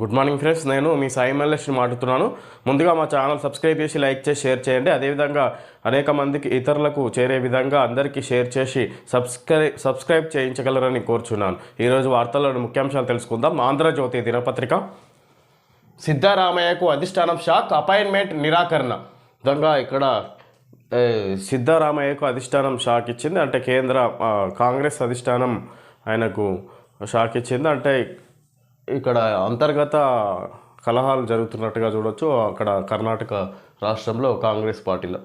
Good morning friends నేను మీ సాయి మల్లేష్ని మాట్లాడుతున్నాను. ముందుగా మా ఛానల్ సబ్స్క్రైబ్ చేసి లైక్ చేసి షేర్ చేయండి. అదేవిధంగా అనేక మందికి ఇతరులకు చేరే విధంగా అందరికీ షేర్ చేసి సబ్స్క్రై సబ్స్క్రైబ్ చేయించగలరని కోరుచున్నాను. ఈరోజు వార్తల్లోని ముఖ్యాంశాలు తెలుసుకుందాం. ఆంధ్రజ్యోతి దినపత్రిక. సిద్ధారామయ్యకు అధిష్టానం షాక్ అపాయింట్మెంట్ నిరాకరణ. విధంగా ఇక్కడ సిద్ధరామయ్యకు అధిష్టానం షాక్ ఇచ్చింది. అంటే కేంద్ర కాంగ్రెస్ అధిష్టానం ఆయనకు షాక్ ఇచ్చింది. అంటే ఇక్కడ అంతర్గత కలహాలు జరుగుతున్నట్టుగా చూడొచ్చు. అక్కడ కర్ణాటక రాష్ట్రంలో కాంగ్రెస్ పార్టీలో.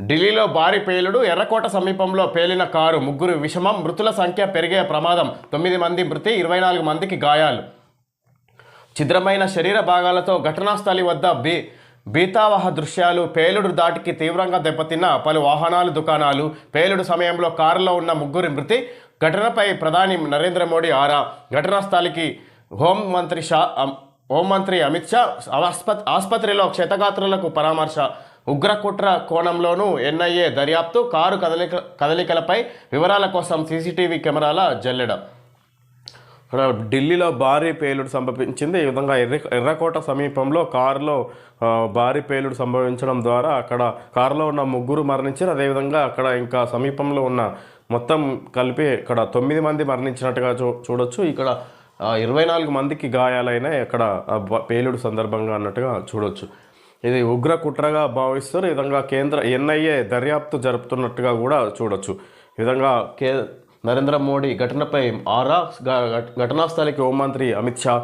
ఢిల్లీలో భారీ పేలుడు ఎర్రకోట సమీపంలో పేలిన కారు ముగ్గురు విషమం మృతుల సంఖ్య పెరిగే ప్రమాదం తొమ్మిది మంది మృతి ఇరవై నాలుగు మందికి గాయాలు. ఛిద్రమైన శరీర భాగాలతో ఘటనా స్థలి వద్ద బీ బీతావహ దృశ్యాలు పేలుడు దాటికి తీవ్రంగా దెబ్బతిన్న పలు వాహనాలు దుకాణాలు. పేలుడు సమయంలో కారులో ఉన్న ముగ్గురి మృతి. ఘటనపై ప్రధాని నరేంద్ర మోడీ ఆరా. ఘటనా స్థలికి హోంమంత్రి షా హోంమంత్రి అమిత్ షా ఆస్పత్ ఆసుపత్రిలో క్షతగాత్రులకు పరామర్శ ఉగ్రకుట్ర కోణంలోనూ ఎన్ఐఏ దర్యాప్తు కారు కదలిక కదలికలపై వివరాల కోసం సీసీటీవీ కెమెరాల జల్లెడ. ఢిల్లీలో భారీ పేలుడు సంభవించింది. ఈ విధంగా ఎర్ర ఎర్రకోట సమీపంలో కారులో భారీ పేలుడు సంభవించడం ద్వారా అక్కడ కారులో ఉన్న ముగ్గురు మరణించారు. అదేవిధంగా అక్కడ ఇంకా సమీపంలో ఉన్న మొత్తం కలిపి ఇక్కడ తొమ్మిది మంది మరణించినట్టుగా చూ చూడొచ్చు. ఇక్కడ ఇరవై నాలుగు మందికి గాయాలైనా అక్కడ పేలుడు సందర్భంగా అన్నట్టుగా చూడొచ్చు. ఇది ఉగ్ర కుట్రగా భావిస్తారు ఈ విధంగా కేంద్ర ఎన్ఐఏ దర్యాప్తు జరుపుతున్నట్టుగా కూడా చూడొచ్చు. ఈ విధంగా కే నరేంద్ర మోడీ ఘటనపై ఆరా ఘటనా స్థలికి హోంమంత్రి అమిత్ షా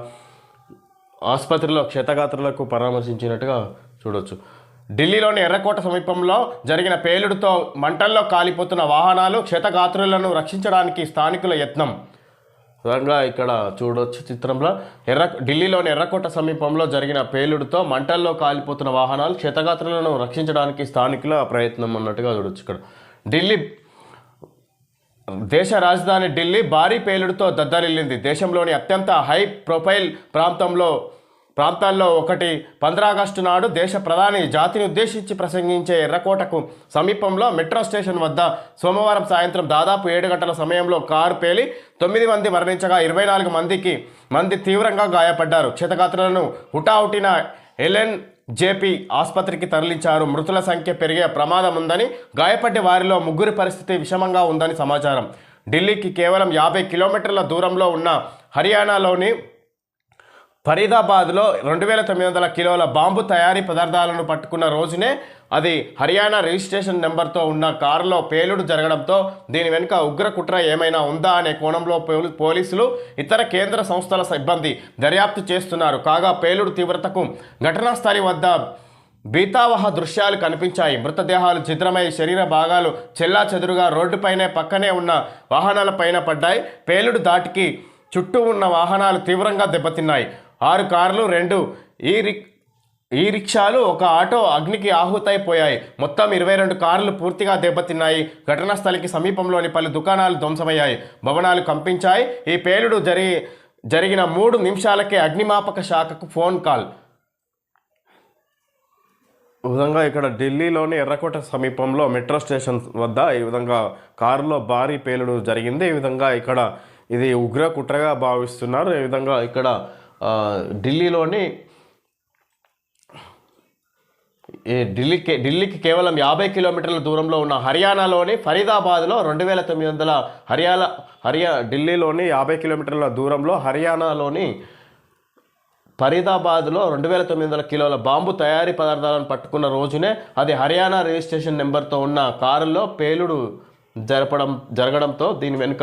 ఆసుపత్రిలో క్షతగాత్రులకు పరామర్శించినట్టుగా చూడొచ్చు. ఢిల్లీలోని ఎర్రకోట సమీపంలో జరిగిన పేలుడుతో మంటల్లో కాలిపోతున్న వాహనాలు క్షతగాత్రులను రక్షించడానికి స్థానికుల యత్నం. విధంగా ఇక్కడ చూడొచ్చు చిత్రంలో. ఎర్ర ఢిల్లీలోని ఎర్రకోట సమీపంలో జరిగిన పేలుడుతో మంటల్లో కాలిపోతున్న వాహనాలు క్షతగాత్రులను రక్షించడానికి స్థానికుల ప్రయత్నం అన్నట్టుగా చూడొచ్చు ఇక్కడ. ఢిల్లీ దేశ రాజధాని ఢిల్లీ భారీ పేలుడుతో దద్దరిల్లింది. దేశంలోని అత్యంత హై ప్రొఫైల్ ప్రాంతంలో ప్రాంతాల్లో ఒకటి పంద్రాగస్టు నాడు దేశ ప్రధాని జాతిని ఉద్దేశించి ప్రసంగించే ఎర్రకోటకు సమీపంలో మెట్రో స్టేషన్ వద్ద సోమవారం సాయంత్రం దాదాపు ఏడు గంటల సమయంలో కారు పేలి తొమ్మిది మంది మరణించగా ఇరవై నాలుగు మందికి మంది తీవ్రంగా గాయపడ్డారు. క్షతగాత్రులను హుటాహుటిన ఎల్ఎన్ జేపీ ఆసుపత్రికి తరలించారు. మృతుల సంఖ్య పెరిగే ప్రమాదం ఉందని గాయపడ్డ వారిలో ముగ్గురి పరిస్థితి విషమంగా ఉందని సమాచారం. ఢిల్లీకి కేవలం యాభై కిలోమీటర్ల దూరంలో ఉన్న హర్యానాలోని ఫరీదాబాద్లో రెండు వేల తొమ్మిది వందల కిలోల బాంబు తయారీ పదార్థాలను పట్టుకున్న రోజునే అది హర్యానా రిజిస్ట్రేషన్ నెంబర్తో ఉన్న కారులో పేలుడు జరగడంతో దీని వెనుక ఉగ్ర కుట్ర ఏమైనా ఉందా అనే కోణంలో పోలీసులు ఇతర కేంద్ర సంస్థల సిబ్బంది దర్యాప్తు చేస్తున్నారు. కాగా పేలుడు తీవ్రతకు ఘటనా స్థలి వద్ద బీతావహ దృశ్యాలు కనిపించాయి. మృతదేహాలు ఛిద్రమై శరీర భాగాలు చెల్లా చెదురుగా రోడ్డుపైనే పక్కనే ఉన్న వాహనాలపైన పడ్డాయి. పేలుడు దాటికి చుట్టూ ఉన్న వాహనాలు తీవ్రంగా దెబ్బతిన్నాయి. ఆరు కార్లు రెండు ఈ రిక్ ఈ రిక్షాలు ఒక ఆటో అగ్నికి ఆహుతైపోయాయి. మొత్తం ఇరవై రెండు కార్లు పూర్తిగా దెబ్బతిన్నాయి. ఘటనా స్థలికి సమీపంలోని పలు దుకాణాలు ధ్వంసమయ్యాయి. భవనాలు కంపించాయి. ఈ పేలుడు జరి జరిగిన మూడు నిమిషాలకే అగ్నిమాపక శాఖకు ఫోన్ కాల్. ఈ విధంగా ఇక్కడ ఢిల్లీలోని ఎర్రకోట సమీపంలో మెట్రో స్టేషన్ వద్ద ఈ విధంగా కారులో భారీ పేలుడు జరిగింది. ఈ విధంగా ఇక్కడ ఇది ఉగ్ర కుట్రగా భావిస్తున్నారు. ఈ విధంగా ఇక్కడ ఢిల్లీలోని ఈ ఢిల్లీకి ఢిల్లీకి కేవలం యాభై కిలోమీటర్ల దూరంలో ఉన్న హర్యానాలోని ఫరీదాబాద్లో రెండు వేల తొమ్మిది వందల హర్యానా హర్యా ఢిల్లీలోని యాభై కిలోమీటర్ల దూరంలో హర్యానాలోని ఫరీదాబాద్లో రెండు వేల తొమ్మిది వందల కిలోల బాంబు తయారీ పదార్థాలను పట్టుకున్న రోజునే అది హర్యానా రిజిస్ట్రేషన్ నెంబర్తో ఉన్న కారులో పేలుడు జరపడం జరగడంతో దీని వెనుక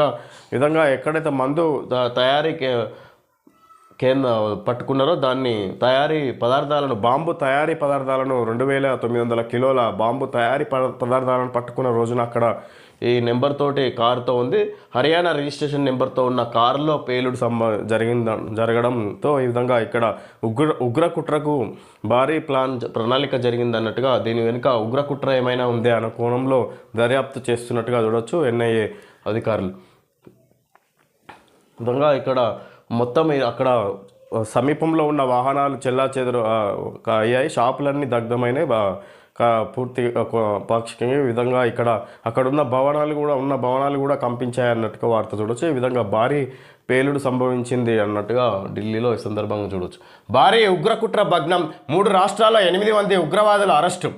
విధంగా ఎక్కడైతే మందు త- తయారీ కేంద్ర పట్టుకున్నారో దాన్ని తయారీ పదార్థాలను బాంబు తయారీ పదార్థాలను రెండు వేల తొమ్మిది వందల కిలోల బాంబు తయారీ పద- పదార్థాలను పట్టుకున్న రోజున అక్కడ ఈ నెంబర్ తోటి కారుతో ఉంది. హర్యానా రిజిస్ట్రేషన్ నెంబర్తో ఉన్న కారులో పేలుడు సంభ జరిగింద జరగడంతో ఈ విధంగా ఇక్కడ ఉగ్ర ఉగ్ర కుట్రకు భారీ ప్లాన్ ప్రణాళిక జరిగింది అన్నట్టుగా దీని వెనుక ఉగ్ర కుట్ర ఏమైనా ఉందే అన్న కోణంలో దర్యాప్తు చేస్తున్నట్టుగా చూడొచ్చు ఎన్ఐఏ అధికారులు. విధంగా ఇక్కడ మొత్తం అక్కడ సమీపంలో ఉన్న వాహనాలు చెల్లా చెదరు అయ్యాయి. షాపులన్నీ దగ్ధమైనాయి. పూర్తి పాక్షికంగా ఈ విధంగా ఇక్కడ అక్కడ ఉన్న భవనాలు కూడా ఉన్న భవనాలు కూడా కంపించాయి అన్నట్టుగా వార్త చూడొచ్చు. ఈ విధంగా భారీ పేలుడు సంభవించింది అన్నట్టుగా ఢిల్లీలో ఈ సందర్భంగా చూడొచ్చు. భారీ ఉగ్రకుట్ర భగ్నం మూడు రాష్ట్రాల ఎనిమిది మంది ఉగ్రవాదుల అరెస్టు.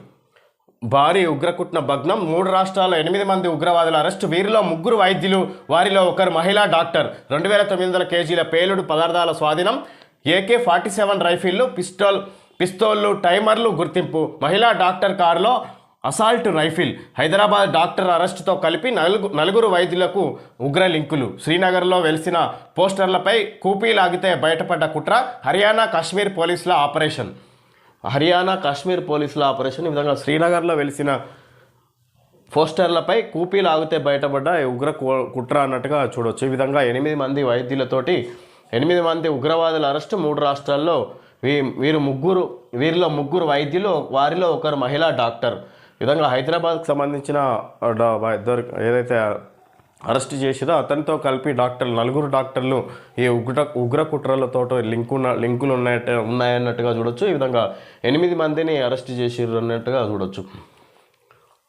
భారీ ఉగ్రకుట్న భగ్నం. మూడు రాష్ట్రాల ఎనిమిది మంది ఉగ్రవాదుల అరెస్టు. వీరిలో ముగ్గురు వైద్యులు వారిలో ఒకరు మహిళా డాక్టర్. రెండు వేల తొమ్మిది వందల కేజీల పేలుడు పదార్థాల స్వాధీనం. ఏకే ఫార్టీ సెవెన్ రైఫిల్లు పిస్టల్ పిస్తోళ్ళు టైమర్లు గుర్తింపు. మహిళా డాక్టర్ కారులో అసాల్ట్ రైఫిల్. హైదరాబాద్ డాక్టర్ అరెస్టుతో కలిపి నలుగు నలుగురు వైద్యులకు ఉగ్ర లింకులు. శ్రీనగర్లో వెలిసిన పోస్టర్లపై కూపీ లాగితే బయటపడ్డ కుట్ర. హర్యానా కాశ్మీర్ పోలీసుల ఆపరేషన్. హర్యానా కాశ్మీర్ పోలీసుల ఆపరేషన్ ఈ విధంగా శ్రీనగర్లో వెలిసిన పోస్టర్లపై కూపీ లాగితే బయటపడ్డ ఉగ్ర కు- కుట్ర అన్నట్టుగా చూడొచ్చు. ఈ విధంగా ఎనిమిది మంది వైద్యులతోటి ఎనిమిది మంది ఉగ్రవాదుల అరెస్టు మూడు రాష్ట్రాల్లో వీ వీరు ముగ్గురు వీరిలో ముగ్గురు వైద్యులు వారిలో ఒకరు మహిళా డాక్టర్. ఈ విధంగా హైదరాబాద్కు సంబంధించిన ఇద్దరు ఏదైతే అరెస్ట్ చేసిరా అతనితో కలిపి డాక్టర్లు నలుగురు డాక్టర్లు ఈ ఉగ్ర ఉగ్ర కుట్రలతో లింకు ఉన్న లింకులు ఉన్నాయట ఉన్నాయన్నట్టుగా చూడొచ్చు. ఈ విధంగా ఎనిమిది మందిని అరెస్ట్ చేసిర్రు అన్నట్టుగా చూడొచ్చు.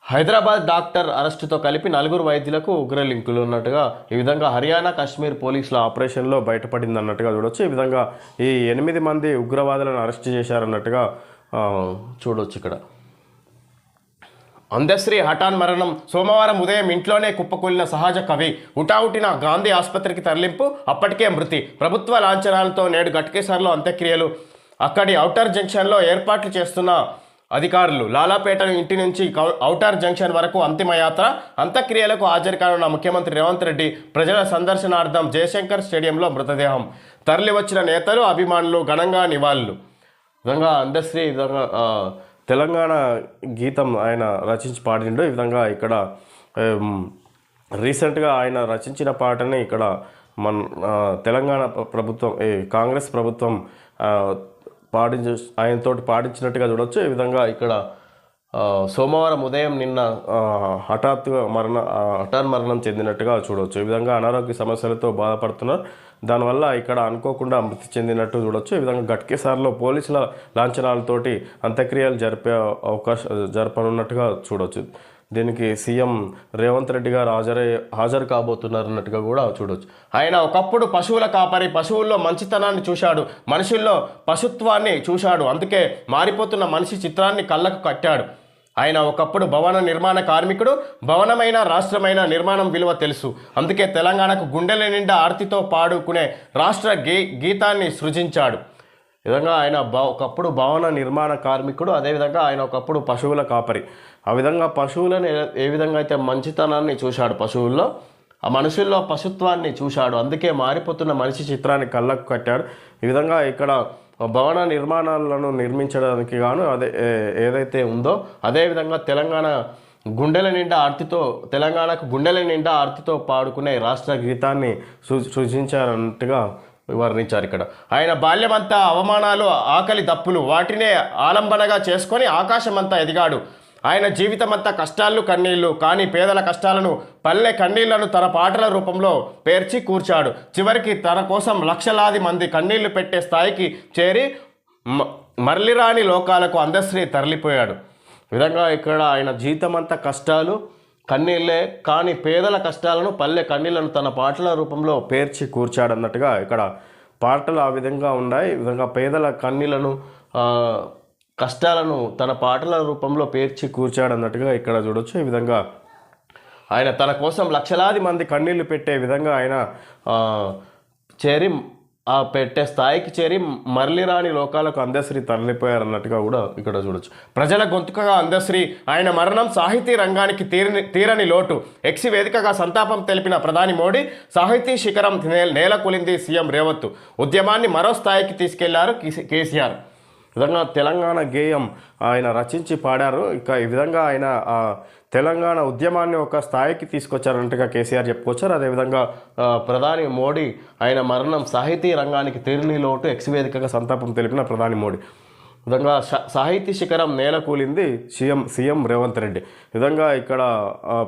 హైదరాబాద్ డాక్టర్ అరెస్టుతో కలిపి నలుగురు వైద్యులకు ఉగ్ర లింకులు ఉన్నట్టుగా ఈ విధంగా హర్యానా కాశ్మీర్ పోలీసుల ఆపరేషన్లో బయటపడింది అన్నట్టుగా చూడొచ్చు. ఈ విధంగా ఈ ఎనిమిది మంది ఉగ్రవాదులను అరెస్ట్ చేశారన్నట్టుగా చూడొచ్చు ఇక్కడ. అందశ్రీ హఠాన్ మరణం. సోమవారం ఉదయం ఇంట్లోనే కుప్పకూలిన సహజ కవి ఉటావుటిన గాంధీ ఆసుపత్రికి తరలింపు అప్పటికే మృతి. ప్రభుత్వ లాంఛనాలతో నేడు గట్కేసర్లో అంత్యక్రియలు. అక్కడి ఔటర్ జంక్షన్లో ఏర్పాట్లు చేస్తున్న అధికారులు. లాలాపేట ఇంటి నుంచి ఔటర్ జంక్షన్ వరకు అంతిమయాత్ర అంత్యక్రియలకు హాజరు కానున్న ముఖ్యమంత్రి రేవంత్ రెడ్డి ప్రజల సందర్శనార్థం జయశంకర్ స్టేడియంలో మృతదేహం. తరలివచ్చిన నేతలు అభిమానులు ఘనంగా నివాళులు. విధంగా అందశ్రీ విధంగా తెలంగాణ గీతం ఆయన రచించి పాడిండు. ఈ విధంగా ఇక్కడ రీసెంట్గా ఆయన రచించిన పాటని ఇక్కడ మన తెలంగాణ ప్రభుత్వం ఈ కాంగ్రెస్ ప్రభుత్వం ఆ, పాడించ ఆయనతోటి పాడించినట్టుగా చూడొచ్చు. ఈ విధంగా ఇక్కడ సోమవారం ఉదయం నిన్న హఠాత్తుగా మరణ హఠాన్ మరణం చెందినట్టుగా చూడవచ్చు ఈ విధంగా అనారోగ్య సమస్యలతో బాధపడుతున్నారు. దానివల్ల ఇక్కడ అనుకోకుండా మృతి చెందినట్టు చూడొచ్చు. ఈ విధంగా గట్కేసార్లో పోలీసుల లాంఛనాలతోటి అంత్యక్రియలు జరిపే అవకాశం జరపనున్నట్టుగా చూడొచ్చు. దీనికి సీఎం రేవంత్ రెడ్డి గారు హాజరై హాజరు కాబోతున్నారు అన్నట్టుగా కూడా చూడొచ్చు. ఆయన ఒకప్పుడు పశువుల కాపరి పశువుల్లో మంచితనాన్ని చూశాడు. మనుషుల్లో పశుత్వాన్ని చూశాడు. అందుకే మారిపోతున్న మనిషి చిత్రాన్ని కళ్ళకు కట్టాడు. ఆయన ఒకప్పుడు భవన నిర్మాణ కార్మికుడు భవనమైన రాష్ట్రమైన నిర్మాణం విలువ తెలుసు. అందుకే తెలంగాణకు గుండెల నిండా ఆర్తితో పాడుకునే రాష్ట్ర గీ గీతాన్ని సృజించాడు. విధంగా ఆయన బ ఒకప్పుడు భవన నిర్మాణ కార్మికుడు అదేవిధంగా ఆయన ఒకప్పుడు పశువుల కాపరి. ఆ విధంగా పశువులను ఏ విధంగా అయితే మంచితనాన్ని చూశాడు పశువుల్లో ఆ మనుషుల్లో పశుత్వాన్ని చూశాడు. అందుకే మారిపోతున్న మనిషి చిత్రాన్ని కళ్ళకు కట్టాడు. ఈ విధంగా ఇక్కడ భవన నిర్మాణాలను నిర్మించడానికి గాను అదే ఏదైతే ఉందో అదేవిధంగా తెలంగాణ గుండెల నిండా ఆర్తితో తెలంగాణకు గుండెల నిండా ఆర్తితో పాడుకునే రాష్ట్ర గీతాన్ని సృ సృజించారన్నట్టుగా వర్ణించారు ఇక్కడ. ఆయన బాల్యమంతా అవమానాలు ఆకలి దప్పులు వాటినే ఆలంబనగా చేసుకొని ఆకాశమంతా ఎదిగాడు. ఆయన జీవితమంతా కష్టాలు కన్నీళ్ళు కానీ పేదల కష్టాలను పల్లె కన్నీళ్ళను తన పాటల రూపంలో పేర్చి కూర్చాడు. చివరికి తన కోసం లక్షలాది మంది కన్నీళ్ళు పెట్టే స్థాయికి చేరి మ- మరలిరాని లోకాలకు అందశ్రీ తరలిపోయాడు. విధంగా ఇక్కడ ఆయన జీవితమంతా కష్టాలు కన్నీళ్ళే కానీ పేదల కష్టాలను పల్లె కన్నీళ్ళను తన పాటల రూపంలో పేర్చి కూర్చాడన్నట్టుగా ఇక్కడ పాటలు ఆ విధంగా ఉన్నాయి. ఈ విధంగా పేదల కన్నీళ్ళను కష్టాలను తన పాటల రూపంలో పేర్చి కూర్చాడన్నట్టుగా ఇక్కడ చూడొచ్చు. ఈ విధంగా ఆయన తన కోసం లక్షలాది మంది కన్నీళ్ళు పెట్టే విధంగా ఆయన చేరి ఆ పెట్టే స్థాయికి చేరి మరలిరాని లోకాలకు అందశ్రీ తరలిపోయారన్నట్టుగా కూడా ఇక్కడ చూడొచ్చు. ప్రజల గొంతుకగా అందశ్రీ ఆయన మరణం సాహితీ రంగానికి తీరని తీరని లోటు. ఎక్సి వేదికగా సంతాపం తెలిపిన ప్రధాని మోడీ సాహితీ శిఖరం నేల కూలింది సీఎం రేవంత్. ఉద్యమాన్ని మరో స్థాయికి తీసుకెళ్ళారు కేసీ- కేసీఆర్. విధంగా తెలంగాణ గేయం ఆయన రచించి పాడారు. ఇక ఈ విధంగా ఆయన తెలంగాణ ఉద్యమాన్ని ఒక స్థాయికి తీసుకొచ్చారంటగా కేసీఆర్ చెప్పుకొచ్చారు. అదేవిధంగా ప్రధాని మోడీ ఆయన మరణం సాహితీ రంగానికి తీరిని లోటు ఎక్స్వేదికగా సంతాపం తెలిపిన ప్రధాని మోడీ. విధంగా సాహితీ శిఖరం నేల కూలింది సీఎం సీఎం రేవంత్ రెడ్డి. విధంగా ఇక్కడ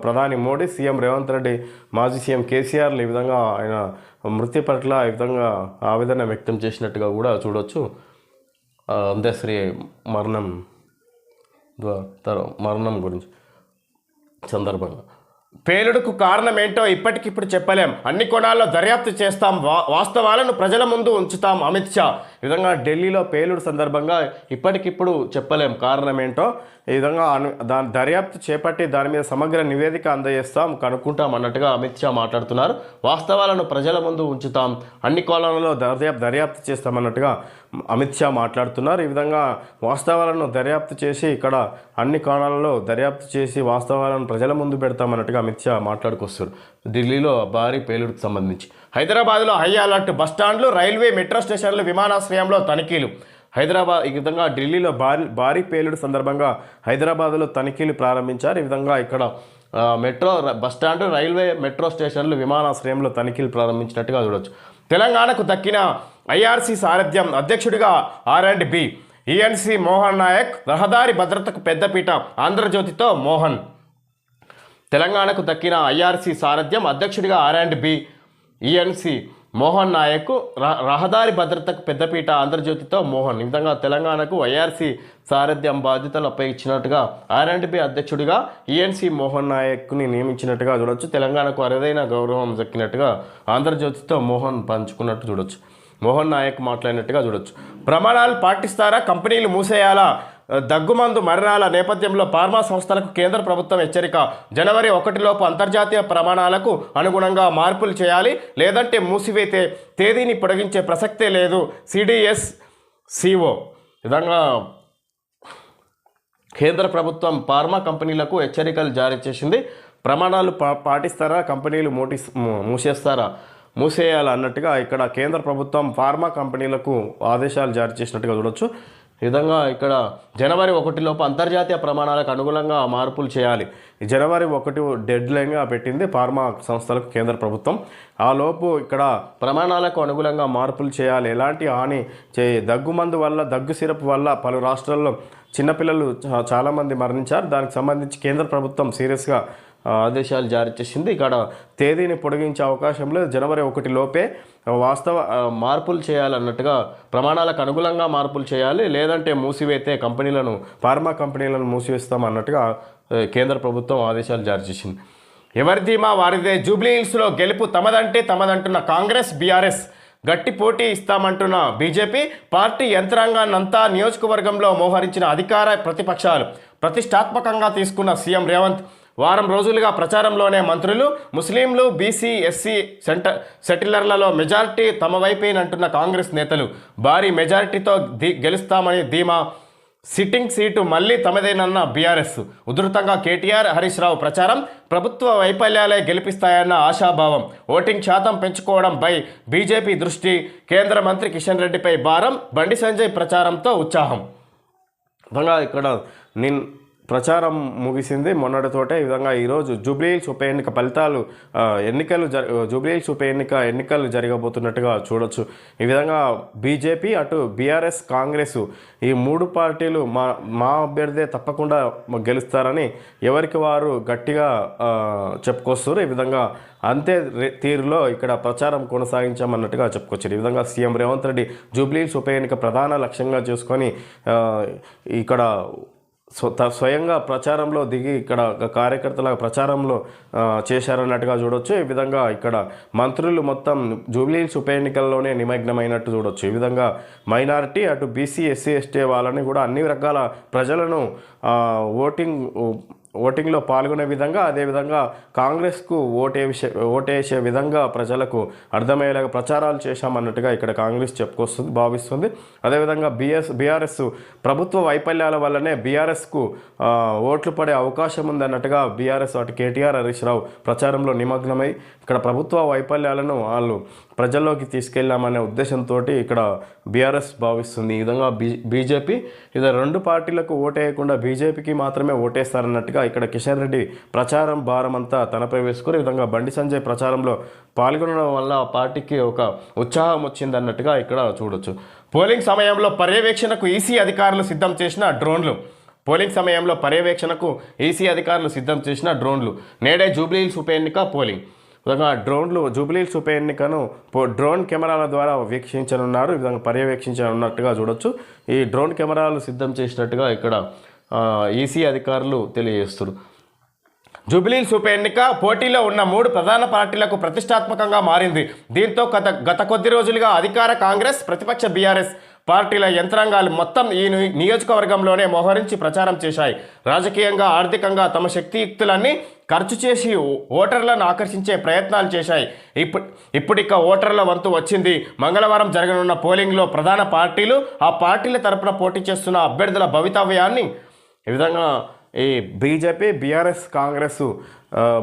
ప్రధాని మోడీ సీఎం రేవంత్ రెడ్డి మాజీ సీఎం కేసీఆర్లు ఈ విధంగా ఆయన మృతి పట్ల ఈ విధంగా ఆవేదన వ్యక్తం చేసినట్టుగా కూడా చూడొచ్చు. అంత్యశ్రీ అందశ్రీ మరణం మరణం గురించి సందర్భంగా. పేలుడుకు కారణం ఏంటో ఇప్పటికిప్పుడు చెప్పలేం. అన్ని కోణాల్లో దర్యాప్తు చేస్తాం. వా- వాస్తవాలను ప్రజల ముందు ఉంచుతాం అమిత్ షా. ఈ విధంగా ఢిల్లీలో పేలుడు సందర్భంగా ఇప్పటికిప్పుడు చెప్పలేం కారణం ఏంటో ఈ విధంగా దాని దర్యాప్తు చేపట్టి దాని మీద సమగ్ర నివేదిక అందజేస్తాం కనుక్కుంటాం అన్నట్టుగా అమిత్ షా మాట్లాడుతున్నారు. వాస్తవాలను ప్రజల ముందు ఉంచుతాం అన్ని కోణాలలో దర్యాప్తు దర్యాప్తు చేస్తామన్నట్టుగా అమిత్ షా మాట్లాడుతున్నారు. ఈ విధంగా వాస్తవాలను దర్యాప్తు చేసి ఇక్కడ అన్ని కోణాలలో దర్యాప్తు చేసి వాస్తవాలను ప్రజల ముందు పెడతామన్నట్టుగా అమిత్ షా మాట్లాడుకొస్తారు ఢిల్లీలో భారీ పేలుడుకు సంబంధించి. హైదరాబాద్లో హై అలర్ట్ బస్టాండ్లు రైల్వే మెట్రో స్టేషన్లు విమానాశ్రయంలో తనిఖీలు. హైదరాబాద్ ఈ విధంగా ఢిల్లీలో భారీ భారీ పేలుడు సందర్భంగా హైదరాబాద్లో తనిఖీలు ప్రారంభించారు. ఈ విధంగా ఇక్కడ మెట్రో బస్టాండ్ రైల్వే మెట్రో స్టేషన్లు విమానాశ్రయంలో తనిఖీలు ప్రారంభించినట్టుగా చూడవచ్చు తెలంగాణకు దక్కిన ఐఆర్సీ సారథ్యం అధ్యక్షుడిగా R and B ENC Mohan Nayak రహదారి భద్రతకు పెద్దపీట ఆంధ్రజ్యోతితో మోహన్. తెలంగాణకు దక్కిన ఐఆర్సీ సారథ్యం అధ్యక్షుడిగా R and B ENC Mohan Nayak ర- రహదారి భద్రతకు పెద్దపీట ఆంధ్రజ్యోతితో మోహన్. ఈ విధంగా తెలంగాణకు ఐఆర్సీ సారథ్యం బాధ్యతలు అప్పగించినట్టుగా ఆర్ అండ్ బి అధ్యక్షుడిగా ఈఎన్సి మోహన్ నాయక్ని నియమించినట్టుగా చూడొచ్చు. తెలంగాణకు అరుదైన గౌరవం దక్కినట్టుగా ఆంధ్రజ్యోతితో మోహన్ పంచుకున్నట్టు చూడొచ్చు. మోహన్ నాయక్ మాట్లాడినట్టుగా చూడొచ్చు. ప్రమాణాలు పాటిస్తారా? కంపెనీలు మూసేయాలా? దగ్గుమందు మరణాల నేపథ్యంలో ఫార్మా సంస్థలకు కేంద్ర ప్రభుత్వం హెచ్చరిక. జనవరి ఒకటిలోపు అంతర్జాతీయ ప్రమాణాలకు అనుగుణంగా మార్పులు చేయాలి లేదంటే మూసివేతే తేదీని పొడిగించే ప్రసక్తే లేదు సిడిఎస్ సిఓ. విధంగా కేంద్ర ప్రభుత్వం ఫార్మా కంపెనీలకు హెచ్చరికలు జారీ చేసింది. ప్రమాణాలు పా పాటిస్తారా కంపెనీలు మోటిస్ మూసేస్తారా? మూసేయాలన్నట్టుగా ఇక్కడ కేంద్ర ప్రభుత్వం ఫార్మా కంపెనీలకు ఆదేశాలు జారీ చేసినట్టుగా చూడొచ్చు. ఈ విధంగా ఇక్కడ జనవరి ఒకటిలోపు అంతర్జాతీయ ప్రమాణాలకు అనుగుణంగా మార్పులు చేయాలి. జనవరి ఒకటి డెడ్ లైన్గా పెట్టింది ఫార్మా సంస్థలకు కేంద్ర ప్రభుత్వం. ఆ లోపు ఇక్కడ ప్రమాణాలకు అనుగుణంగా మార్పులు చేయాలి. ఎలాంటి హాని చే దగ్గుమందు వల్ల దగ్గు సిరప్ వల్ల పలు రాష్ట్రాల్లో చిన్నపిల్లలు చాలామంది మరణించారు. దానికి సంబంధించి కేంద్ర ప్రభుత్వం సీరియస్గా ఆదేశాలు జారీ చేసింది. ఇక్కడ తేదీని పొడిగించే అవకాశం లేదు. జనవరి ఒకటి లోపే వాస్తవ మార్పులు చేయాలన్నట్టుగా ప్రమాణాలకు అనుగుణంగా మార్పులు చేయాలి. లేదంటే మూసివేతే కంపెనీలను ఫార్మా కంపెనీలను మూసివేస్తాం అన్నట్టుగా కేంద్ర ప్రభుత్వం ఆదేశాలు జారీ చేసింది. ఎవరి ధీమా? వారిదే. జూబ్లీ హిల్స్లో గెలుపు తమదంటే తమదంటున్న కాంగ్రెస్ బీఆర్ఎస్ గట్టి పోటీ ఇస్తామంటున్న బీజేపీ పార్టీ యంత్రాంగాన్నంతా నియోజకవర్గంలో మోహరించిన అధికార ప్రతిపక్షాలు ప్రతిష్టాత్మకంగా తీసుకున్న సీఎం రేవంత్ వారం రోజులుగా ప్రచారంలోనే మంత్రులు ముస్లింలు బీసీ ఎస్సీ సెంటర్ సెటిలర్లలో మెజారిటీ తమ వైపేనంటున్న కాంగ్రెస్ నేతలు. భారీ మెజార్టీతో ది గెలుస్తామని ధీమా. సిట్టింగ్ సీటు మళ్ళీ తమదేనన్న బీఆర్ఎస్. ఉధృతంగా కేటీఆర్ హరీష్ రావు ప్రచారం ప్రభుత్వ వైఫల్యాలే గెలిపిస్తాయన్న ఆశాభావం. ఓటింగ్ శాతం పెంచుకోవడంపై బీజేపీ దృష్టి కేంద్ర మంత్రి కిషన్ రెడ్డిపై భారం బండి సంజయ్ ప్రచారంతో ఉత్సాహం. ఇక్కడ నిన్ ప్రచారం ముగిసింది. మొన్నటితోటే ఈ విధంగా ఈరోజు జూబ్లీహిల్స్ ఉప ఎన్నిక ఫలితాలు ఎన్నికలు జరి జూబ్లీహిల్స్ ఉప ఎన్నిక ఎన్నికలు జరగబోతున్నట్టుగా చూడొచ్చు. ఈ విధంగా బీజేపీ అటు బీఆర్ఎస్ కాంగ్రెస్ ఈ మూడు పార్టీలు మా మా అభ్యర్థే తప్పకుండా గెలుస్తారని ఎవరికి వారు గట్టిగా చెప్పుకొస్తారు ఈ విధంగా అంతే తీరులో ఇక్కడ ప్రచారం కొనసాగించామన్నట్టుగా చెప్పుకోవచ్చు ఈ విధంగా సీఎం రేవంత్ రెడ్డి జూబ్లీహిల్స్ ఉప ఎన్నిక ప్రధాన లక్ష్యంగా చేసుకొని ఇక్కడ స్వయంగా ప్రచారంలో దిగి ఇక్కడ కార్యకర్తల ప్రచారంలో చేశారన్నట్టుగా చూడొచ్చు. ఈ విధంగా ఇక్కడ మంత్రులు మొత్తం జూబ్లీహిల్స్ ఉప ఎన్నికల్లోనే నిమగ్నమైనట్టు చూడొచ్చు. ఈ విధంగా మైనారిటీ అటు బీసీ ఎస్సీ ఎస్టీ వాళ్ళని కూడా అన్ని రకాల ప్రజలను ఓటింగ్ ఓటింగ్లో పాల్గొనే విధంగా అదేవిధంగా కాంగ్రెస్కు ఓటే విషయ ఓటేసే విధంగా ప్రజలకు అర్థమయ్యేలాగా ప్రచారాలు చేశామన్నట్టుగా ఇక్కడ కాంగ్రెస్ చెప్పుకొస్తుంది భావిస్తుంది. అదేవిధంగా బిఎస్ బీఆర్ఎస్ ప్రభుత్వ వైఫల్యాల వల్లనే బీఆర్ఎస్కు ఓట్లు పడే అవకాశం ఉందన్నట్టుగా బీఆర్ఎస్ అటు కేటీఆర్ హరీష్ రావు ప్రచారంలో నిమగ్నమై ఇక్కడ ప్రభుత్వ వైఫల్యాలను వాళ్ళు ప్రజల్లోకి తీసుకెళ్ళామనే ఉద్దేశంతో ఇక్కడ బీఆర్ఎస్ భావిస్తుంది. ఈ విధంగా బీ బీజేపీ ఇది రెండు పార్టీలకు ఓటేయకుండా బీజేపీకి మాత్రమే ఓటేస్తారన్నట్టుగా ఇక్కడ కిషన్ రెడ్డి ప్రచారం భారం అంతా తనపై వేసుకుని ఈ విధంగా బండి సంజయ్ ప్రచారంలో పాల్గొనడం వల్ల పార్టీకి ఒక ఉత్సాహం వచ్చిందన్నట్టుగా ఇక్కడ చూడొచ్చు. పోలింగ్ సమయంలో పర్యవేక్షణకు ఈసీ అధికారులు సిద్ధం చేసిన డ్రోన్లు. పోలింగ్ సమయంలో పర్యవేక్షణకు ఈసీ అధికారులు సిద్ధం చేసిన డ్రోన్లు. నేడే జూబ్లీహిల్స్ ఉప ఎన్నిక పోలింగ్. విధంగా డ్రోన్లు జూబిలీస్ ఉప ఎన్నికను పో- డ్రోన్ కెమెరాల ద్వారా వీక్షించనున్నారు. ఈ విధంగా పర్యవేక్షించనున్నట్టుగా చూడొచ్చు. ఈ డ్రోన్ కెమెరాలు సిద్ధం చేసినట్టుగా ఇక్కడ ఈసీ అధికారులు తెలియజేస్తారు. జూబిలీల్స్ ఉప ఎన్నిక పోటీలో ఉన్న మూడు ప్రధాన పార్టీలకు ప్రతిష్టాత్మకంగా మారింది. దీంతో గత గత కొద్ది రోజులుగా అధికార కాంగ్రెస్ ప్రతిపక్ష బీఆర్ఎస్ పార్టీల యంత్రాంగాలు మొత్తం ఈ నియోజకవర్గంలోనే మోహరించి ప్రచారం చేశాయి. రాజకీయంగా ఆర్థికంగా తమ శక్తియుక్తులన్నీ ఖర్చు చేసి ఓటర్లను ఆకర్షించే ప్రయత్నాలు చేశాయి. ఇప్పుడు ఇప్పుడిక ఓటర్ల వంతు వచ్చింది. మంగళవారం జరగనున్న పోలింగ్లో ప్రధాన పార్టీలు ఆ పార్టీల తరపున పోటీ చేస్తున్న అభ్యర్థుల భవితవ్యాన్ని ఈ విధంగా ఈ బీజేపీ బీఆర్ఎస్ కాంగ్రెస్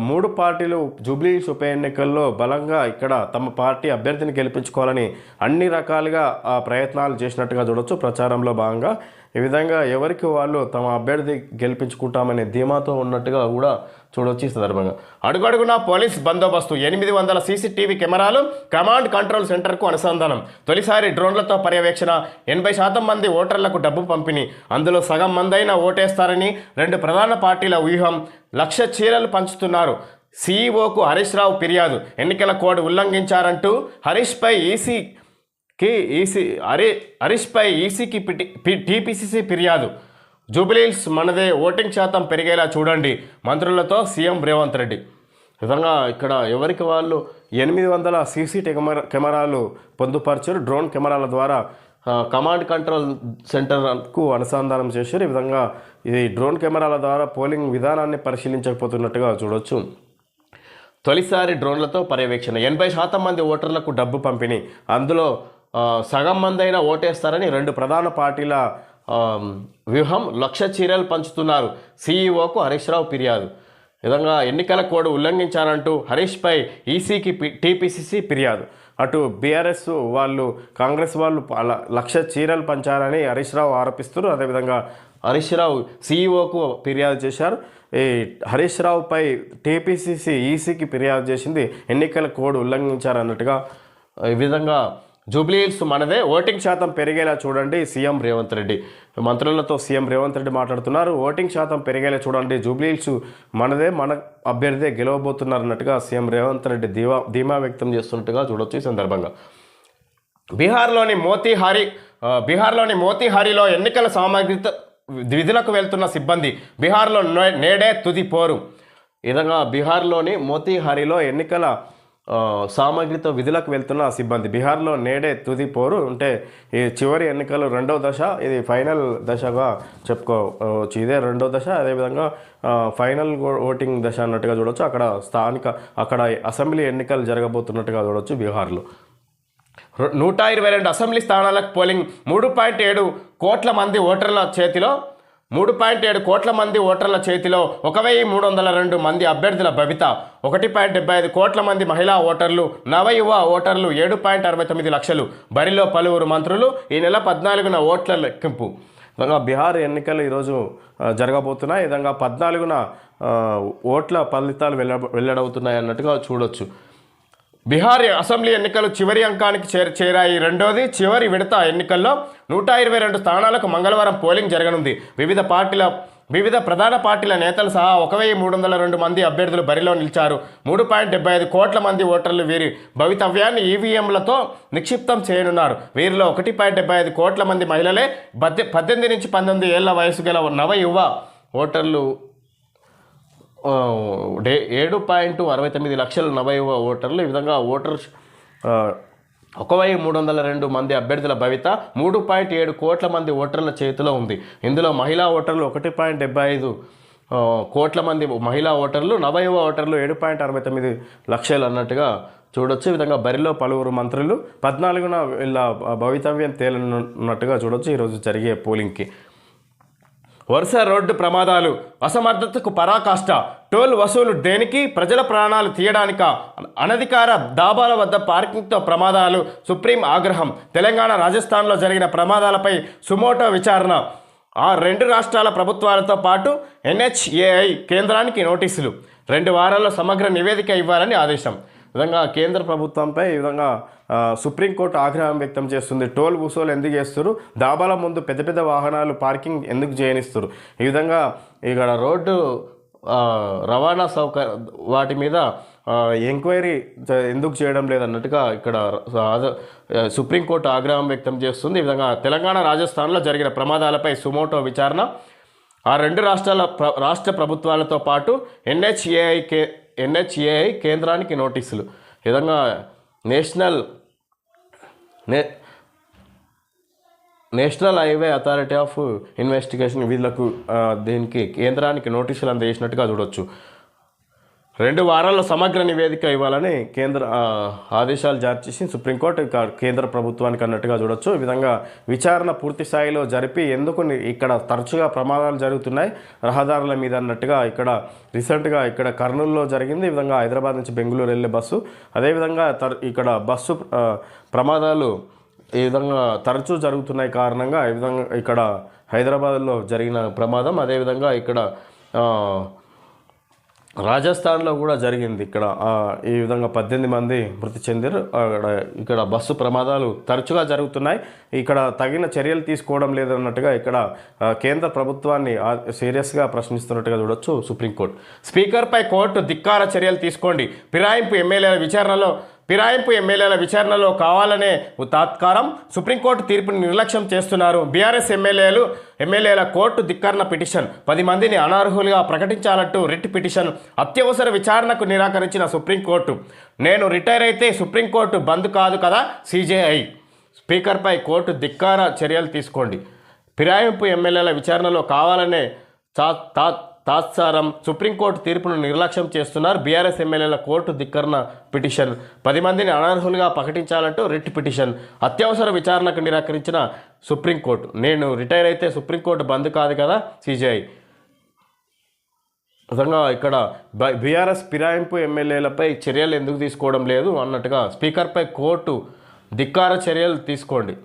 మూడు పార్టీలు జూబ్లీస్ ఉప ఎన్నికల్లో బలంగా ఇక్కడ తమ పార్టీ అభ్యర్థిని గెలిపించుకోవాలని అన్ని రకాలుగా ఆ ప్రయత్నాలు చేసినట్టుగా చూడొచ్చు. ప్రచారంలో భాగంగా ఈ విధంగా ఎవరికి వాళ్ళు తమ అభ్యర్థి గెలిపించుకుంటామనే ధీమాతో ఉన్నట్టుగా కూడా చూడొచ్చు ఈ సందర్భంగా. అడుగడుగున పోలీస్ బందోబస్తు ఎనిమిది వందల సీసీటీవీ కెమెరాలు కమాండ్ కంట్రోల్ సెంటర్కు అనుసంధానం. తొలిసారి డ్రోన్లతో పర్యవేక్షణ. ఎనభై శాతం మంది ఓటర్లకు డబ్బు పంపిణీ. అందులో సగం మందైనా ఓటేస్తారని రెండు ప్రధాన పార్టీల వ్యూహం. లక్ష చీరలు పంచుతున్నారు. సీఈఓకు హరీష్ రావు ఫిర్యాదు. ఎన్నికల కోడ్ ఉల్లంఘించారంటూ హరీష్పై ఈసీకి ఈసీ హరి హరీష్పై ఈసీకి టీపీసీసీ ఫిర్యాదు. జూబిలీల్స్ మనదే ఓటింగ్ శాతం పెరిగేలా చూడండి. మంత్రులతో సీఎం రేవంత్ రెడ్డి. విధంగా ఇక్కడ ఎవరికి వాళ్ళు ఎనిమిది వందల సీసీ కెమెరా కెమెరాలు పొందుపరిచారు. డ్రోన్ కెమెరాల ద్వారా కమాండ్ కంట్రోల్ సెంటర్కు అనుసంధానం చేశారు. ఈ విధంగా ఈ డ్రోన్ కెమెరాల ద్వారా పోలింగ్ విధానాన్ని పరిశీలించకపోతున్నట్టుగా చూడొచ్చు. తొలిసారి డ్రోన్లతో పర్యవేక్షణ. ఎనభై శాతం మంది ఓటర్లకు డబ్బు పంపిణీ. అందులో సగం మందైనా ఓటేస్తారని రెండు ప్రధాన పార్టీల వ్యూహం లక్ష చీరలు పంచుతున్నారు. సీఈఓకు హరీష్ రావు ఫిర్యాదు. విధంగా ఎన్నికల కోడ్ ఉల్లంఘించారంటూ హరీష్పై ఈసీకి టీపీసీసీ ఫిర్యాదు. అటు బీఆర్ఎస్ వాళ్ళు కాంగ్రెస్ వాళ్ళు అలా లక్ష చీరలు పంచారని హరీష్ రావు ఆరోపిస్తున్నారు. అదేవిధంగా హరీష్ రావు సీఈఓకు ఫిర్యాదు చేశారు. ఈ హరీష్ రావుపై టీపీసీసీ ఈసీకి ఫిర్యాదు చేసింది. ఎన్నికల కోడ్ ఉల్లంఘించారన్నట్టుగా ఈ విధంగా జూబ్లీహిల్స్ మనదే ఓటింగ్ శాతం పెరిగేలా చూడండి సీఎం రేవంత్ రెడ్డి. మంత్రులతో సీఎం రేవంత్ రెడ్డి మాట్లాడుతున్నారు ఓటింగ్ శాతం పెరిగేలా చూడండి జూబ్లీహిల్స్ మనదే మన అభ్యర్థే గెలవబోతున్నారన్నట్టుగా సీఎం రేవంత్ రెడ్డి ధీమా ధీమా వ్యక్తం చేస్తున్నట్టుగా చూడొచ్చు ఈ సందర్భంగా. బీహార్లోని మోతీహారి బీహార్లోని మోతీహారిలో ఎన్నికల సామాగ్రితో విధులకు వెళ్తున్న సిబ్బంది బీహార్లో నే- నేడే తుది పోరు. ఈ విధంగా బీహార్లోని మోతీహారిలో ఎన్నికల సామగ్రితో విధులకు వెళ్తున్న సిబ్బంది. బీహార్లో నేడే తుది పోరు అంటే ఈ చివరి ఎన్నికలు రెండో దశ ఇది ఫైనల్ దశగా చెప్పుకోవచ్చు ఇదే రెండో దశ. అదేవిధంగా ఫైనల్ ఓటింగ్ దశ అన్నట్టుగా చూడవచ్చు అక్కడ స్థానిక అక్కడ అసెంబ్లీ ఎన్నికలు జరగబోతున్నట్టుగా చూడవచ్చు బీహార్లో. నూట ఇరవై రెండు అసెంబ్లీ స్థానాలకు పోలింగ్ మూడు పాయింట్ ఏడు కోట్ల మంది ఓటర్ల చేతిలో మూడు పాయింట్ ఏడు కోట్ల మంది ఓటర్ల చేతిలో ఒక వెయ్యి మూడు వందల రెండు మంది అభ్యర్థుల బబిత. ఒకటి పాయింట్ డెబ్బై ఐదు కోట్ల మంది మహిళా ఓటర్లు నవ యువ ఓటర్లు ఏడు పాయింట్ అరవై తొమ్మిది లక్షలు. బరిలో పలువురు మంత్రులు ఈ నెల పద్నాలుగున ఓట్ల లెక్కింపు. విధంగా బీహార్ ఎన్నికలు ఈరోజు జరగబోతున్నాయి. ఈ విధంగా పద్నాలుగున ఓట్ల ఫలితాలు వెల్ల వెల్లడవుతున్నాయి అన్నట్టుగా చూడొచ్చు. బీహార్ అసెంబ్లీ ఎన్నికలు చివరి అంకానికి చేర చేరాయి. రెండోది చివరి విడత ఎన్నికల్లో నూట ఇరవై రెండు స్థానాలకు మంగళవారం పోలింగ్ జరగనుంది. వివిధ పార్టీల వివిధ ప్రధాన పార్టీల నేతలు సహా ఒక వెయ్యి మూడు వందల రెండు మంది అభ్యర్థులు బరిలో నిలిచారు. మూడు పాయింట్ డెబ్బై ఐదు కోట్ల మంది ఓటర్లు వీరి భవితవ్యాన్ని ఈవీఎంలతో నిక్షిప్తం చేయనున్నారు. వీరిలో ఒకటి పాయింట్ డెబ్బై ఐదు కోట్ల మంది మహిళలే పద్దె పద్దెనిమిది నుంచి పంతొమ్మిది ఏళ్ళ వయసు గల నవ యువ ఓటర్లు డే ఏడు పాయింట్ అరవై తొమ్మిది లక్షల నలభై ఓటర్లు. ఈ విధంగా ఓటర్ ఒక వెయ్యి మూడు వందల రెండు మంది అభ్యర్థుల భవిత మూడు పాయింట్ ఏడు కోట్ల మంది ఓటర్ల చేతిలో ఉంది. ఇందులో మహిళా ఓటర్లు ఒకటి పాయింట్ డెబ్బై ఐదు కోట్ల మంది మహిళా ఓటర్లు నవయువ ఓటర్లు ఏడు పాయింట్ అరవై తొమ్మిది లక్షలు అన్నట్టుగా చూడొచ్చు. ఈ విధంగా బరిలో పలువురు మంత్రులు పద్నాలుగున ఇలా భవితవ్యం తేలనున్నట్టుగా చూడొచ్చు. ఈరోజు జరిగే పోలింగ్కి వరుస రోడ్డు ప్రమాదాలు అసమర్థతకు పరాకాష్ట టోల్ వసూలు దేనికి ప్రజల ప్రాణాలు తీయడానిక అనధికార దాబాల వద్ద పార్కింగ్తో ప్రమాదాలు సుప్రీం ఆగ్రహం తెలంగాణ రాజస్థాన్లో జరిగిన ప్రమాదాలపై సుమోటో విచారణ. ఆ రెండు రాష్ట్రాల ప్రభుత్వాలతో పాటు ఎన్హెచ్ఏఐ కేంద్రానికి నోటీసులు. రెండు వారాల్లో సమగ్ర నివేదిక ఇవ్వాలని ఆదేశం. విధంగా కేంద్ర ప్రభుత్వంపై ఈ విధంగా సుప్రీంకోర్టు ఆగ్రహం వ్యక్తం చేస్తుంది. టోల్ వసూలు ఎందుకు చేస్తారు? దాబాల ముందు పెద్ద పెద్ద వాహనాలు పార్కింగ్ ఎందుకు చేయనిస్తారు? ఈ విధంగా ఇక్కడ రోడ్డు రవాణా సౌకర్య వాటి మీద ఎంక్వైరీ ఎందుకు చేయడం లేదన్నట్టుగా ఇక్కడ సుప్రీంకోర్టు ఆగ్రహం వ్యక్తం చేస్తుంది. ఈ విధంగా తెలంగాణ రాజస్థాన్లో జరిగిన ప్రమాదాలపై సుమోటో విచారణ. ఆ రెండు రాష్ట్రాల ప్ర రాష్ట్ర ప్రభుత్వాలతో పాటు ఎన్హెచ్ఏఐ కే ఎన్హెచ్ఏఐ కేంద్రానికి నోటీసులు. విధంగా నేషనల్ నే national highway authority of investigation వీళ్ళకు దీనికి కేంద్రానికి నోటీసులు అందజేసినట్టుగా చూడొచ్చు. రెండు వారాల్లో సమగ్ర నివేదిక ఇవ్వాలని కేంద్ర ఆదేశాలు జారీ చేసి సుప్రీంకోర్టు కేంద్ర ప్రభుత్వానికి అన్నట్టుగా చూడొచ్చు. ఈ విధంగా విచారణ పూర్తి స్థాయిలో జరిపి ఎందుకు ఇక్కడ తరచుగా ప్రమాదాలు జరుగుతున్నాయి రహదారుల మీద అన్నట్టుగా ఇక్కడ రీసెంట్గా ఇక్కడ కర్నూలులో జరిగింది. ఈ విధంగా హైదరాబాద్ నుంచి బెంగళూరు వెళ్ళే బస్సు అదేవిధంగా తర్ ఇక్కడ బస్సు ప్రమాదాలు ఈ విధంగా తరచూ జరుగుతున్నాయి కారణంగా ఈ విధంగా ఇక్కడ హైదరాబాద్లో జరిగిన ప్రమాదం అదేవిధంగా ఇక్కడ రాజస్థాన్లో కూడా జరిగింది ఇక్కడ ఈ విధంగా పద్దెనిమిది మంది మృతి చెందారు అక్కడ ఇక్కడ బస్సు ప్రమాదాలు తరచుగా జరుగుతున్నాయి. ఇక్కడ తగిన చర్యలు తీసుకోవడం లేదన్నట్టుగా ఇక్కడ కేంద్ర ప్రభుత్వాన్ని సీరియస్గా ప్రశ్నిస్తున్నట్టుగా చూడొచ్చు సుప్రీంకోర్టు. స్పీకర్పై కోర్టు ధిక్కార చర్యలు తీసుకోండి. ఫిరాయింపు ఎమ్మెల్యేల విచారణలో ఫిరాయింపు ఎమ్మెల్యేల విచారణలో కావాలనే తాత్కారం సుప్రీంకోర్టు తీర్పుని నిర్లక్ష్యం చేస్తున్నారు. బీఆర్ఎస్ ఎమ్మెల్యేలు ఎమ్మెల్యేల కోర్టు ధిక్కరణ పిటిషన్. పది మందిని అనర్హులుగా ప్రకటించాలంటూ రిట్ పిటిషన్ అత్యవసర విచారణకు నిరాకరించిన సుప్రీంకోర్టు. నేను రిటైర్ అయితే సుప్రీంకోర్టు బంద్ కాదు కదా సీజేఐ. స్పీకర్పై కోర్టు ధిక్కార చర్యలు తీసుకోండి. ఫిరాయింపు ఎమ్మెల్యేల విచారణలో కావాలనే తా తా తాత్సారం సుప్రీంకోర్టు తీర్పును నిర్లక్ష్యం చేస్తున్నారు. బీఆర్ఎస్ ఎమ్మెల్యేల కోర్టు ధిక్కరణ పిటిషన్. పది మందిని అనర్హులుగా ప్రకటించాలంటూ రిట్ పిటిషన్. అత్యవసర విచారణకు నిరాకరించిన సుప్రీంకోర్టు. నేను రిటైర్ అయితే సుప్రీంకోర్టు బంద్ కాదు కదా సీజీఐ. నిజంగా ఇక్కడ బీఆర్ఎస్ ఫిరాయింపు ఎమ్మెల్యేలపై చర్యలు ఎందుకు తీసుకోవడం లేదు అన్నట్టుగా స్పీకర్పై కోర్టు ధిక్కార చర్యలు తీసుకోండి.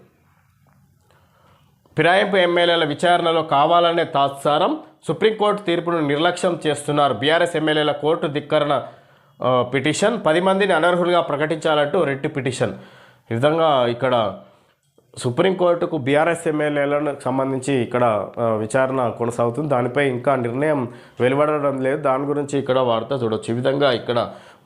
ఫిరాయింపు ఎమ్మెల్యేల విచారణలో కావాలనే తాత్సారం సుప్రీంకోర్టు తీర్పును నిర్లక్ష్యం చేస్తున్నారు. బీఆర్ఎస్ ఎమ్మెల్యేల కోర్టు ధిక్కరణ పిటిషన్. పది మందిని అనర్హులుగా ప్రకటించాలంటూ రెట్టి పిటిషన్. ఈ విధంగా ఇక్కడ సుప్రీంకోర్టుకు బీఆర్ఎస్ ఎమ్మెల్యేలకు సంబంధించి ఇక్కడ విచారణ కొనసాగుతుంది. దానిపై ఇంకా నిర్ణయం వెలువడడం లేదు. దాని గురించి ఇక్కడ వార్త చూడొచ్చు. ఈ విధంగా ఇక్కడ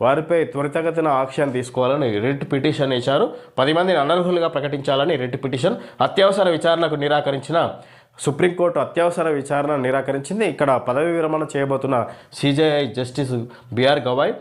వారిపై త్వరితగతిన ఆక్షన్ తీసుకోవాలని రిట్ పిటిషన్ ఇచ్చారు పది మందిని అనర్హులుగా ప్రకటించాలని రిట్ పిటిషన్ అత్యవసర విచారణకు నిరాకరించిన సుప్రీంకోర్టు అత్యవసర విచారణ నిరాకరించింది. ఇక్కడ పదవి విరమణ చేయబోతున్న సిజేఐ జస్టిస్ బిఆర్ గవాయ్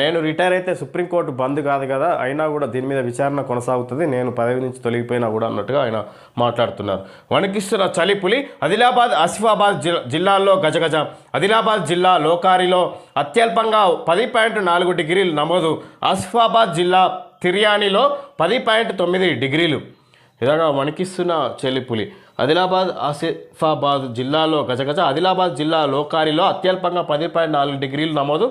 నేను రిటైర్ అయితే సుప్రీంకోర్టు బంద్ కాదు కదా అయినా కూడా దీని మీద విచారణ కొనసాగుతుంది. నేను పదవి నుంచి తొలగిపోయినా కూడా అన్నట్టుగా ఆయన మాట్లాడుతున్నారు. వణికిస్తున్న చలిపులి ఆదిలాబాద్ ఆసిఫాబాద్ జిల్ జిల్లాల్లో గజగజ. ఆదిలాబాద్ జిల్లా లోకారిలో అత్యల్పంగా పది పాయింట్ నాలుగు డిగ్రీలు నమోదు. ఆసిఫాబాద్ జిల్లా తిర్యానీలో పది పాయింట్ తొమ్మిది డిగ్రీలు. ఇలాగా వణికిస్తున్న చెల్లిపులి ఆదిలాబాద్ ఆసిఫాబాద్ జిల్లాలో గజగజ. ఆదిలాబాద్ జిల్లా లోకారిలో అత్యల్పంగా పది పాయింట్ నాలుగు డిగ్రీలు నమోదు.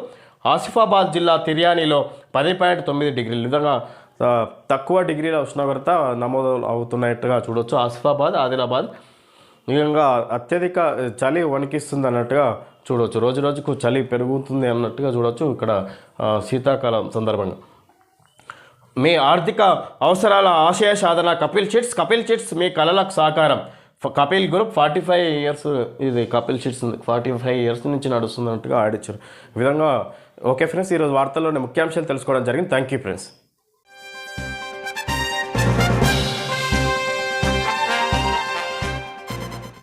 ఆసిఫాబాద్ జిల్లా తిర్యానీలో పది పాయింట్ తొమ్మిది డిగ్రీలు. ఈ విధంగా తక్కువ డిగ్రీల ఉష్ణోగ్రత నమోదు అవుతున్నట్టుగా చూడొచ్చు. ఆసిఫాబాద్ ఆదిలాబాద్ నిజంగా అత్యధిక చలి వణికిస్తుంది అన్నట్టుగా చూడవచ్చు రోజు రోజుకు చలి పెరుగుతుంది అన్నట్టుగా చూడవచ్చు ఇక్కడ శీతాకాలం సందర్భంగా. మీ ఆర్థిక అవసరాల ఆశయ సాధన కపిల్ చిట్స్ కపిల్ చిట్స్ మీ కళలకు సాకారం. Kapil group forty five years ఇది Kapil chits forty five years నుంచి నడుస్తున్నట్టుగా ఆడిచ్చారు. ఈ విధంగా ఓకే ఫ్రెండ్స్ ఈరోజు వార్తల్లోని ముఖ్యాంశాలు తెలుసుకోవడం జరిగింది. Thank you friends.